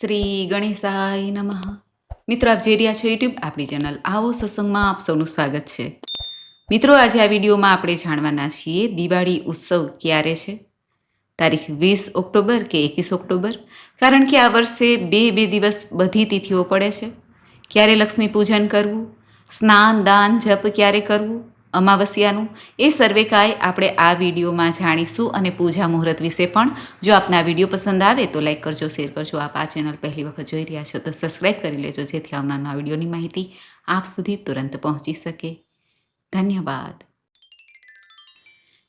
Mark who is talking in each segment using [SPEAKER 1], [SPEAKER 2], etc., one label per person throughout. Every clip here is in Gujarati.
[SPEAKER 1] શ્રી ગણેશાય નમઃ. મિત્રો, આપ જે રહ્યા છો યુટ્યુબ આપણી ચેનલ આવો સત્સંગમાં આપ સૌનું સ્વાગત છે. મિત્રો, આજે આ વિડીયોમાં આપણે જાણવાના છીએ દિવાળી ઉત્સવ ક્યારે છે? તારીખ વીસ ઓક્ટોબર કે એકવીસ ઓક્ટોબર? કારણ કે આ વર્ષે બે બે દિવસ બધી તિથિઓ પડે છે. ક્યારે લક્ષ્મી પૂજન કરવું? સ્નાન દાન જપ ક્યારે કરવું? અમાવસ્યાનું એ સર્વે કાંઈ આપણે આ વિડીયોમાં જાણીશું અને પૂજા મુહૂર્ત વિશે પણ. જો આપને વીડિયો પસંદ આવે તો લાઈક કરજો, શેર કરજો. આપ આ ચેનલ પહેલી વખત જોઈ રહ્યા છો તો સબસ્ક્રાઈબ કરી લેજો, જેથી આવનારના વિડીયોની માહિતી આપ સુધી તુરંત પહોંચી શકે. ધન્યવાદ.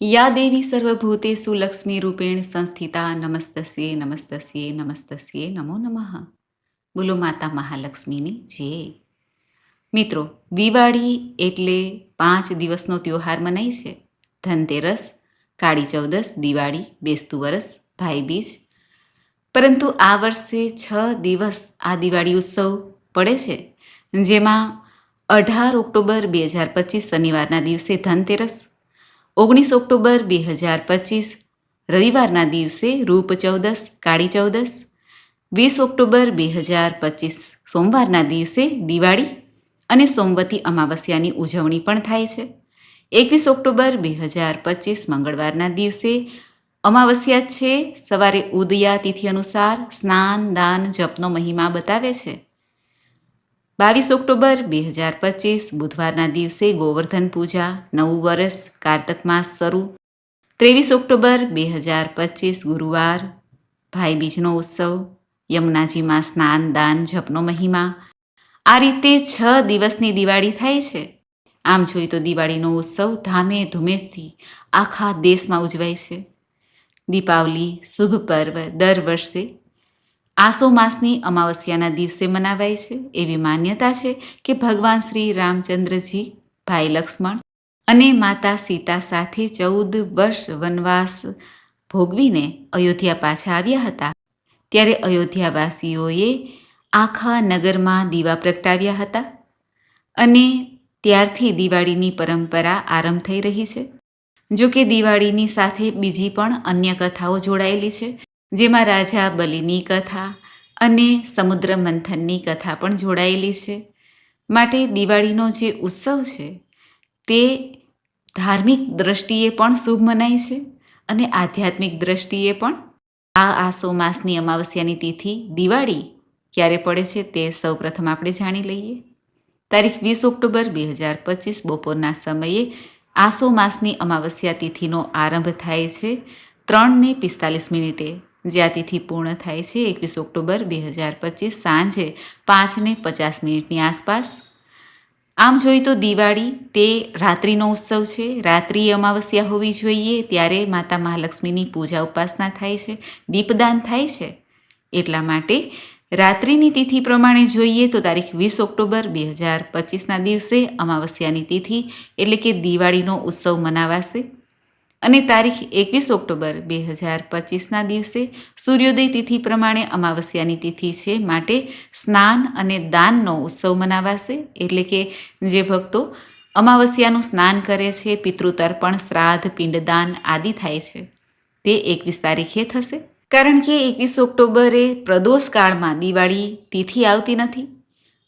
[SPEAKER 1] યા દેવી સર્વભૂતેષુ લક્ષ્મી રૂપેણ સંસ્થિતા નમસ્તસ્યે નમસ્તસ્યે નમસ્તસ્યે, નમો નમઃ. બોલો માતા મહાલક્ષ્મીની જય. મિત્રો, દિવાળી એટલે પાંચ દિવસનો તહેવાર મનાય છે. ધનતેરસ, કાળી ચૌદસ, દિવાળી, બેસતું વરસ ભાઈબીજ પરંતુ આ વર્ષે છ દિવસ આ દિવાળી ઉત્સવ પડે છે. જેમાં અઢાર ઓક્ટોબર બે હજાર પચીસ શનિવારના દિવસે ધનતેરસ, ઓગણીસ ઓક્ટોબર બે હજાર પચીસ રવિવારના દિવસે રૂપ ચૌદસ, કાળી ચૌદસ, વીસ ઓક્ટોબર બે હજાર પચીસ સોમવારના દિવસે દિવાળી અને સોમવતી અમાવસ્યાની ઉજવણી પણ થાય છે. એકવીસ ઓક્ટોબર બે હજાર પચીસ મંગળવારના દિવસે અમાવસ્યા છે. સવારે ઉદયા તિથિ અનુસાર સ્નાન, દાન, જપનો મહિમા બતાવે છે. બાવીસ ઓક્ટોબર બે હજાર પચીસ બુધવારના દિવસે ગોવર્ધન પૂજા, નવું વર્ષ કારતક માસ શરૂ. ત્રેવીસ ઓક્ટોબર બે હજાર પચીસ ગુરુવાર, ભાઈબીજનો ઉત્સવ, યમુનાજીમાં સ્નાન, દાન, જપનો મહિમા આ રીતે છ દિવસની દિવાળી થાય છે. આમ જોઈએ તો દિવાળીનો ઉત્સવ ધામે ધૂમેથી આખા દેશમાં ઉજવાય છે. દીપાવલી, શુભ પર્વ દર વર્ષે આસો માસની અમાવસ્યાના દિવસે મનાવાય છે. એવી માન્યતા છે કે ભગવાન શ્રી રામચંદ્રજી, ભાઈ લક્ષ્મણ અને માતા સીતા સાથે ચૌદ વર્ષ વનવાસ ભોગવીને અયોધ્યા પાછા આવ્યા હતા. ત્યારે અયોધ્યાવાસીઓએ આખા નગરમાં દીવા પ્રગટાવ્યા હતા અને ત્યારથી દિવાળીની પરંપરા આરંભ થઈ રહી છે. જો કે દિવાળીની સાથે બીજી પણ અન્ય કથાઓ જોડાયેલી છે, જેમાં રાજા બલિની કથા અને સમુદ્ર મંથનની કથા પણ જોડાયેલી છે. માટે દિવાળીનો જે ઉત્સવ છે, તે ધાર્મિક દ્રષ્ટિએ પણ શુભ મનાય છે અને આધ્યાત્મિક દ્રષ્ટિએ પણ. આ આસો માસની અમાવસ્યાની તિથિ દિવાળી ક્યારે પડે છે તે સૌ પ્રથમ આપણે જાણી લઈએ. તારીખ વીસ ઓક્ટોબર બે હજાર પચીસ બપોરના સમયે આસો માસની અમાવસ્યા તિથિનો આરંભ થાય છે ત્રણને પિસ્તાલીસ મિનિટે. જે આ તિથિ પૂર્ણ થાય છે એકવીસ ઓક્ટોબર બે હજાર પચીસ સાંજે પાંચને પચાસ મિનિટની આસપાસ. આમ જોઈએ તો દિવાળી તે રાત્રિનો ઉત્સવ છે. રાત્રિ અમાવસ્યા હોવી જોઈએ ત્યારે માતા મહાલક્ષ્મીની પૂજા ઉપાસના થાય છે, દીપદાન થાય છે. એટલા માટે રાત્રિની તિથિ પ્રમાણે જોઈએ તો તારીખ વીસ ઓક્ટોબર બે હજાર પચીસના દિવસે અમાવસ્યાની તિથિ એટલે કે દિવાળીનો ઉત્સવ મનાવાશે. અને તારીખ એકવીસ ઓક્ટોબર બે હજાર પચીસના દિવસે સૂર્યોદય તિથિ પ્રમાણે અમાવસ્યાની તિથિ છે માટે સ્નાન અને દાનનો ઉત્સવ મનાવાશે. એટલે કે જે ભક્તો અમાવસ્યાનું સ્નાન કરે છે, પિતૃતર્પણ, શ્રાદ્ધ, પિંડદાન આદિ થાય છે. તે એકવીસ તારીખે થશે. કારણ કે એકવીસ ઓક્ટોબરે પ્રદોષ કાળમાં દિવાળી તિથિ આવતી નથી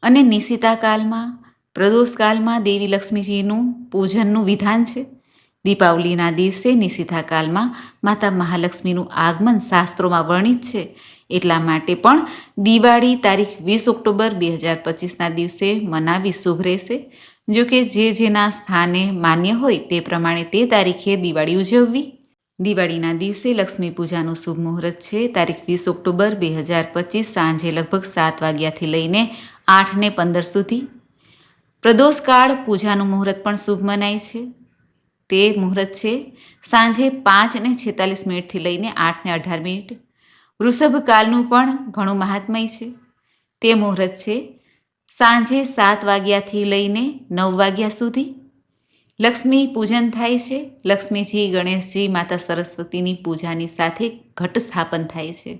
[SPEAKER 1] અને નિશિતાકાલમાં પ્રદોષકાલમાં પ્રદોષ દેવી લક્ષ્મીજીનું પૂજનનું વિધાન છે. દીપાવલીના દિવસે નિશિતાકાલમાં માતા મહાલક્ષ્મીનું આગમન શાસ્ત્રોમાં વર્ણિત છે. એટલા માટે પણ દિવાળી તારીખ વીસ ઓક્ટોબર બે હજાર પચીસના દિવસે મનાવી શુભ રહેશે. જો કે જે જેના સ્થાને માન્ય હોય તે પ્રમાણે તે તારીખે દિવાળી ઉજવવી. દિવાળીના દિવસે લક્ષ્મી પૂજાનું શુભ મુહૂર્ત છે. તારીખ વીસ ઓક્ટોબર બે હજાર પચીસ સાંજે લગભગ સાત વાગ્યાથી લઈને આઠને પંદર સુધી. પ્રદોષકાળ પૂજાનું મુહૂર્ત પણ શુભ મનાય છે. તે મુહૂર્ત છે સાંજે પાંચ ને છેતાલીસ મિનિટથી લઈને આઠ ને અઢાર મિનિટ. વૃષભ કાલનું પણ ઘણું મહાત્મય છે. તે મુહૂર્ત છે સાંજે સાત વાગ્યાથી લઈને નવ વાગ્યા સુધી. લક્ષ્મી પૂજન થાય છે. લક્ષ્મીજી, ગણેશજી, માતા સરસ્વતીની પૂજાની સાથે ઘટ સ્થાપન થાય છે.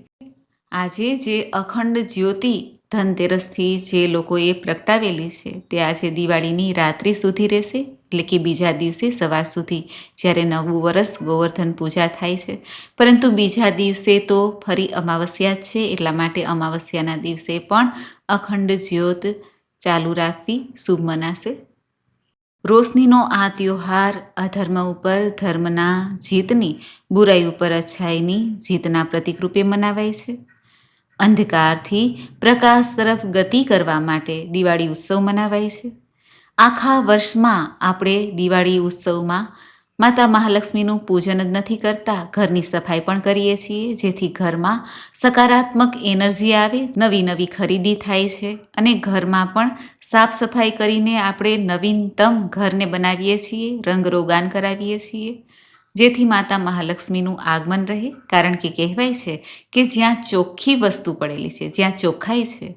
[SPEAKER 1] આજે જે અખંડ જ્યોતિ ધનતેરસથી જે લોકોએ પ્રગટાવેલી છે, તે આજે દિવાળીની રાત્રિ સુધી રહેશે, એટલે કે બીજા દિવસે સવાર સુધી, જ્યારે નવું વર્ષ ગોવર્ધન પૂજા થાય છે. પરંતુ બીજા દિવસે તો ફરી અમાવસ્યા જ છે, એટલા માટે અમાવસ્યાના દિવસે પણ અખંડ જ્યોત ચાલુ રાખવી શુભ મનાશે. રોશનીનો આ ત્યોહાર અધર્મ ઉપર, ધર્મના જીતની, બુરાઈ ઉપર અચ્છાઈની જીતના પ્રતિક રૂપે મનાવાય છે. અંધકારથી પ્રકાશ તરફ ગતિ કરવા માટે દિવાળી ઉત્સવ મનાવાય છે. આખા વર્ષમાં આપણે દિવાળી ઉત્સવમાં માતા મહાલક્ષ્મીનું પૂજન જ નથી કરતા. ઘરની સફાઈ પણ કરીએ છીએ, જેથી ઘરમાં સકારાત્મક એનર્જી આવે, નવી નવી ખરીદી થાય છે અને ઘરમાં પણ સાફ સફાઈ કરીને આપણે નવીનતમ ઘરને બનાવીએ છીએ, રંગરોગાન કરાવીએ છીએ, જેથી માતા મહાલક્ષ્મીનું આગમન રહે. કારણ કે કહેવાય છે કે જ્યાં ચોખ્ખી વસ્તુ પડેલી છે, જ્યાં ચોખ્ખાઈ છે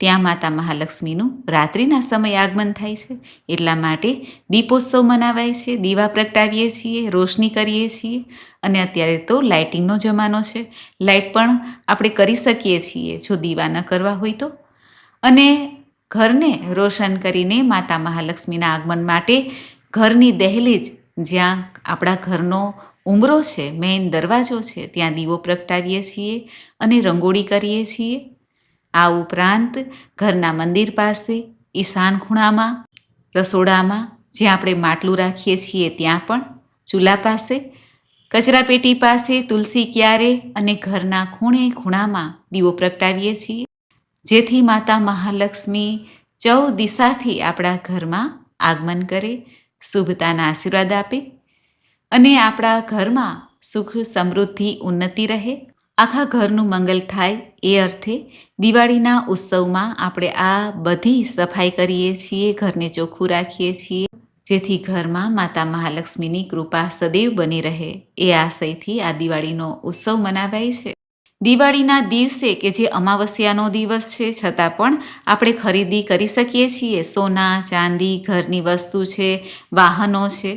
[SPEAKER 1] ત્યાં માતા મહાલક્ષ્મીનું રાત્રિના સમયે આગમન થાય છે. એટલા માટે દીપોત્સવ મનાવાય છે, દીવા પ્રગટાવીએ છીએ, રોશની કરીએ છીએ અને અત્યારે તો લાઇટિંગનો જમાનો છે. લાઇટ પણ આપણે કરી શકીએ છીએ, જો દીવા ન કરવા હોય તો. અને ઘરને રોશન કરીને માતા મહાલક્ષ્મીના આગમન માટે ઘરની દહેલીજ જ્યાં આપણા ઘરનો ઉમરો છે, મેઇન દરવાજો છે, ત્યાં દીવો પ્રગટાવીએ છીએ અને રંગોળી કરીએ છીએ. આ ઉપરાંત ઘરના મંદિર પાસે, ઈશાન ખૂણામાં, રસોડામાં, જ્યાં આપણે માટલું રાખીએ છીએ ત્યાં પણ, ચૂલા પાસે કચરાપેટી પાસે, તુલસી ક્યારે અને ઘરના ખૂણે ખૂણામાં દીવો પ્રગટાવીએ છીએ. જેથી માતા મહાલક્ષ્મી ચૌ દિશાથી આપણા ઘરમાં આગમન કરે, શુભતાના આશીર્વાદ આપે અને આપણા ઘરમાં સુખ સમૃદ્ધિ ઉન્નતિ રહે. આખા ઘરનું મંગલ થાય એ અર્થે દિવાળીના ઉત્સવમાં આપણે આ બધી સફાઈ કરીએ છીએ, ઘરને ચોખ્ખું રાખીએ છીએ, જેથી ઘરમાં માતા મહાલક્ષ્મીની કૃપા સદૈવ બની રહે એ આશયથી આ દિવાળીનો ઉત્સવ મનાવાય છે. દિવાળીના દિવસે કે જે અમાવસ્યાનો દિવસ છે, છતાં પણ આપણે ખરીદી કરી શકીએ છીએ. સોના, ચાંદી, ઘરની વસ્તુ છે, વાહનો છે.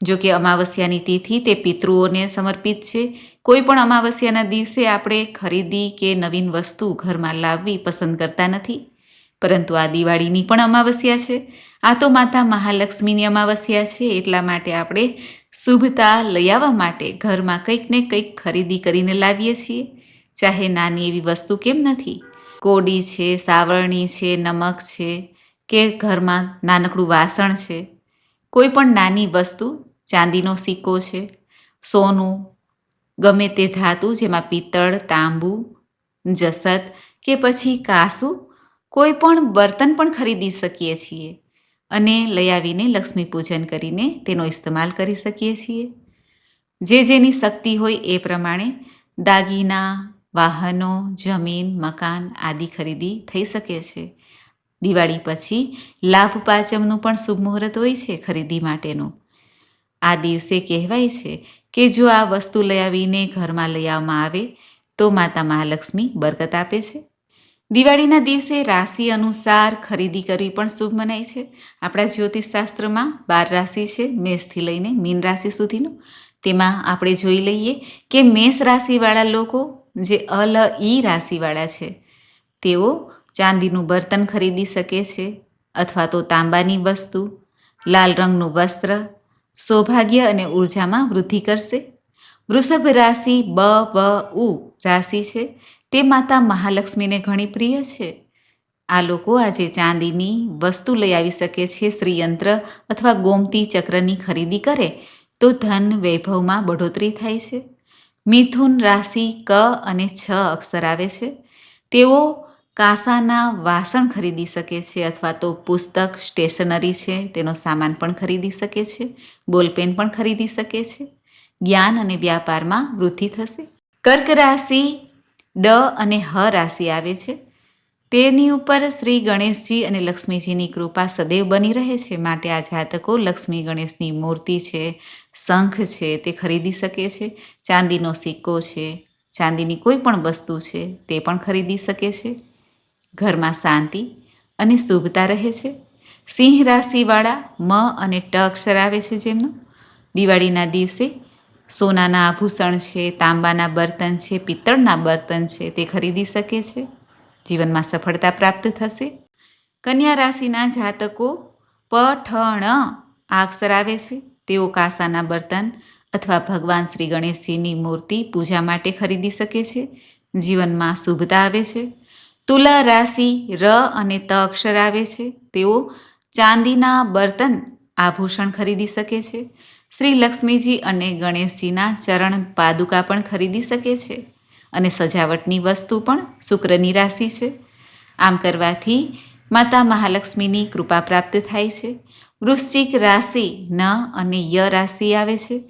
[SPEAKER 1] જો કે અમાવસ્યાની તિથિ તે પિતૃઓને સમર્પિત છે. કોઈ પણ અમાવસ્યાના દિવસે આપણે ખરીદી કે નવીન વસ્તુ ઘરમાં લાવવી પસંદ કરતા નથી. પરંતુ આ દિવાળીની પણ અમાવસ્યા છે. આ તો માતા મહાલક્ષ્મીની અમાવસ્યા છે. એટલા માટે આપણે શુભતા લઈ આવવા માટે ઘરમાં કંઈક ને કંઈક ખરીદી કરીને લાવીએ છીએ. ચાહે નાની એવી વસ્તુ કેમ નથી. કોડી છે, સાવરણી છે, નમક છે કે ઘરમાં નાનકડું વાસણ છે. કોઈ પણ નાની વસ્તુ, ચાંદીનો સિક્કો છે, સોનું ગમે તે ધાતુ જેમાં પિત્તળ, તાંબુ, જસત કે પછી કાસુ કોઈ પણ બર્તન પણ ખરીદી શકીએ છીએ અને લઈ આવીને લક્ષ્મી પૂજન કરીને તેનો ઇસ્તેમાલ કરી શકીએ છીએ. જે જેની શક્તિ હોય એ પ્રમાણે દાગીના, વાહનો, જમીન, મકાન આદિ ખરીદી થઈ શકે છે. દિવાળી પછી લાભ પાંચમનું પણ શુભ મુહૂર્ત હોય છે ખરીદી માટેનું. આ દિવસે કહેવાય છે કે જો આ વસ્તુ લઈ આવીને ઘરમાં લઈ આવવામાં આવે, તો માતા મહાલક્ષ્મી બરકત આપે છે. દિવાળીના દિવસે રાશિ અનુસાર ખરીદી કરવી પણ શુભ મનાય છે. આપણા જ્યોતિષશાસ્ત્રમાં બાર રાશિ છે, મેષથી લઈને મીન રાશિ સુધીનું. તેમાં આપણે જોઈ લઈએ કે મેષ રાશિવાળા લોકો જે અલ ઈ રાશિવાળા છે, તેઓ ચાંદીનું બર્તન ખરીદી શકે છે અથવા તો તાંબાની વસ્તુ, લાલ રંગનું વસ્ત્ર સૌભાગ્ય અને ઉર્જામાં વૃદ્ધિ કરશે. વૃષભ રાશિ બ, વ, ઉ રાશિ છે. તે માતા મહાલક્ષ્મીને ઘણી પ્રિય છે. આ લોકો આજે ચાંદીની વસ્તુ લઈ આવી શકે છે, શ્રીયંત્ર અથવા ગોમતી ચક્રની ખરીદી કરે તો ધન વૈભવમાં બઢોતરી થાય છે. મિથુન રાશિ ક અને છ અક્ષર આવે છે. તેઓ કાંસાના વાસણ ખરીદી શકે છે અથવા તો પુસ્તક, સ્ટેશનરી છે, તેનો સામાન પણ ખરીદી શકે છે બોલપેન પણ ખરીદી શકે છે. જ્ઞાન અને વ્યાપારમાં વૃદ્ધિ થશે. કર્ક રાશિ ડ અને હ રાશિ આવે છે. તેની ઉપર શ્રી ગણેશજી અને લક્ષ્મીજીની કૃપા સદૈવ બની રહે છે. માટે આ જાતકો લક્ષ્મી ગણેશની મૂર્તિ છે, શંખ છે, તે ખરીદી શકે છે. ચાંદીનો સિક્કો છે, ચાંદીની કોઈ પણ વસ્તુ છે, તે પણ ખરીદી શકે છે. ઘરમાં શાંતિ અને શુભતા રહે છે. સિંહ રાશિવાળા મ અને ટ અક્ષર આવે છે જેમનું. દિવાળીના દિવસે સોનાના આભૂષણ છે, તાંબાના બર્તન છે, પિત્તળના બર્તન છે તે ખરીદી શકે છે. જીવનમાં સફળતા પ્રાપ્ત થશે. કન્યા રાશિના જાતકો પ, ઠ, ણ આ અક્ષર આવે છે. તેઓ કાંસાના બર્તન અથવા ભગવાન શ્રી ગણેશજીની મૂર્તિ પૂજા માટે ખરીદી શકે છે. જીવનમાં શુભતા આવે છે. તુલા રાશિ, ર અને ત અક્ષર આવે છે. તેઓ ચાંદીના બર્તન આભૂષણ ખરીદી શકે છે. શ્રી લક્ષ્મીજી અને ગણેશજીના ચરણ પાદુકા પણ ખરીદી શકે છે અને સજાવટની વસ્તુ પણ શુક્રની રાશિ છે. આમ કરવાથી માતા મહાલક્ષ્મીની કૃપા પ્રાપ્ત થાય છે. વૃશ્ચિક રાશિ, ન અને ય રાશિ આવે છે.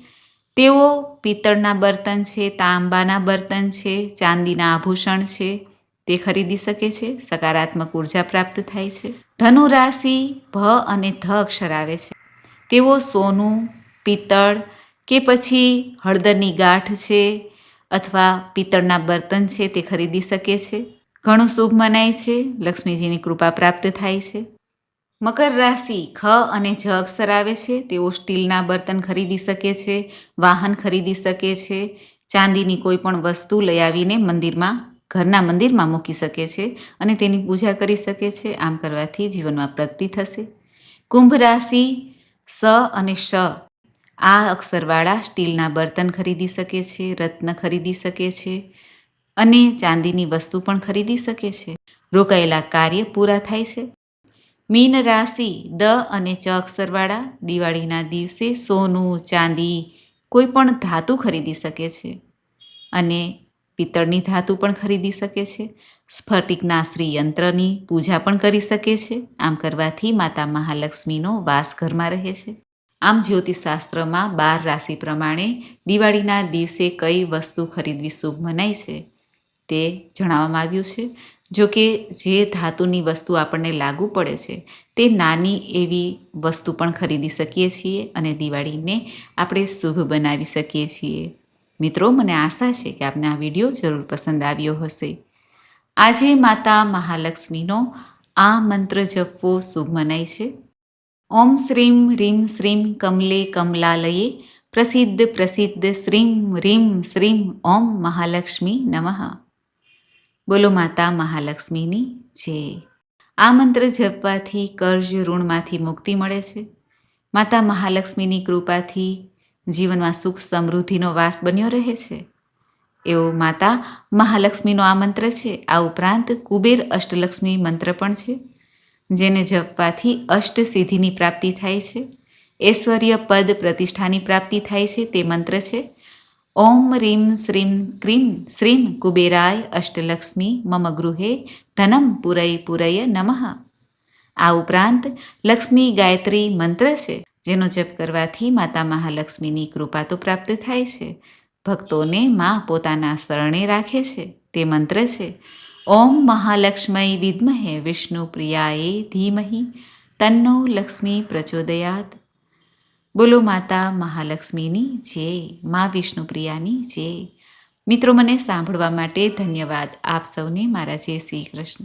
[SPEAKER 1] તેઓ પિત્તળના બર્તન છે, તાંબાના બર્તન છે, ચાંદીના આભૂષણ છે તે ખરીદી શકે છે, સકારાત્મક ઊર્જા પ્રાપ્ત થાય છે. ધનુ રાશિ ભ અને ધ અક્ષર આવે છે. તેઓ સોનું, પિત્તળ કે પછી હળદરની ગાંઠ છે અથવા પિત્તળના બર્તન છે તે ખરીદી શકે છે. ઘણું શુભ મનાય છે, લક્ષ્મીજીની કૃપા પ્રાપ્ત થાય છે. મકર રાશિ ખ અને જ અક્ષર આવે છે, તેઓ સ્ટીલના બર્તન ખરીદી શકે છે, વાહન ખરીદી શકે છે, ચાંદીની કોઈ પણ વસ્તુ લઈ આવીને મંદિરમાં ઘરના મંદિરમાં મૂકી શકે છે અને તેની પૂજા કરી શકે છે. આમ કરવાથી જીવનમાં પ્રગતિ થશે. કુંભ રાશિ સ અને શ આ અક્ષરવાળા સ્ટીલના બર્તન ખરીદી શકે છે, રત્ન ખરીદી શકે છે અને ચાંદીની વસ્તુ પણ ખરીદી શકે છે. રોકાયેલા કાર્ય પૂરા થાય છે. મીન રાશિ દ અને ચ અક્ષરવાળા દિવાળીના દિવસે સોનું, ચાંદી કોઈ પણ ધાતુ ખરીદી શકે છે. અને પિત્તળની ધાતુ પણ ખરીદી શકે છે. સ્ફટિકના યંત્રની પૂજા પણ કરી શકે છે. આમ કરવાથી માતા મહાલક્ષ્મીનો વાસ ઘરમાં રહે છે. આમ જ્યોતિષશાસ્ત્રમાં બાર રાશિ પ્રમાણે દિવાળીના દિવસે કઈ વસ્તુ ખરીદવી શુભ મનાય છે તે જણાવવામાં આવ્યું છે. જો કે જે ધાતુની વસ્તુ આપણને લાગુ પડે છે તે નાની એવી વસ્તુ પણ ખરીદી શકીએ છીએ અને દિવાળીને આપણે શુભ બનાવી શકીએ છીએ. મિત્રો, મને આશા છે કે આપને આ વીડિયો જરૂર પસંદ આવ્યો હશે. આજે માતા મહાલક્ષ્મીનો આ મંત્ર જપવો શુભ મનાય છે. ઓમ શ્રીમ રીમ શ્રીમ કમલે કમલાલયે પ્રસિદ્ધ પ્રસિદ્ધ શ્રીમ રીમ શ્રીમ ઓમ મહાલક્ષ્મી નમઃ. બોલો માતા મહાલક્ષ્મીની જય. આ મંત્ર જપવાથી કર્જ ઋણમાંથી મુક્તિ મળે છે. માતા મહાલક્ષ્મીની કૃપાથી જીવનમાં સુખ સમૃદ્ધિનો વાસ બન્યો રહે છે. એવો માતા મહાલક્ષ્મીનો આ મંત્ર છે. આ ઉપરાંત કુબેર અષ્ટલક્ષ્મી મંત્ર પણ છે. જેને જપવાથી અષ્ટ સિદ્ધિની પ્રાપ્તિ થાય છે. ઐશ્વર્ય પદ પ્રતિષ્ઠાની પ્રાપ્તિ થાય છે. તે મંત્ર છે. ઓમ રીમ શ્રીમ ક્રીમ શ્રીમ કુબેરાય અષ્ટલક્ષ્મી મમ ગૃહે ધનમ પુરય પુરય નમઃ. આ ઉપરાંત લક્ષ્મી ગાયત્રી મંત્ર છે. જેનો જપ કરવાથી માતા મહાલક્ષ્મીની કૃપા તો પ્રાપ્ત થાય છે. ભક્તોને મા પોતાના શરણે રાખે છે. તે મંત્ર છે, ઓમ મહાલક્ષ્મી વિદ્મહે વિષ્ણુ પ્રિયાએ ધીમહી, તન્નો લક્ષ્મી પ્રચોદયાત. બોલો માતા મહાલક્ષ્મીની જય, મા વિષ્ણુપ્રિયાની જય. મિત્રો, મને સાંભળવા માટે ધન્યવાદ. આપ સૌને મારા જય શ્રી કૃષ્ણ.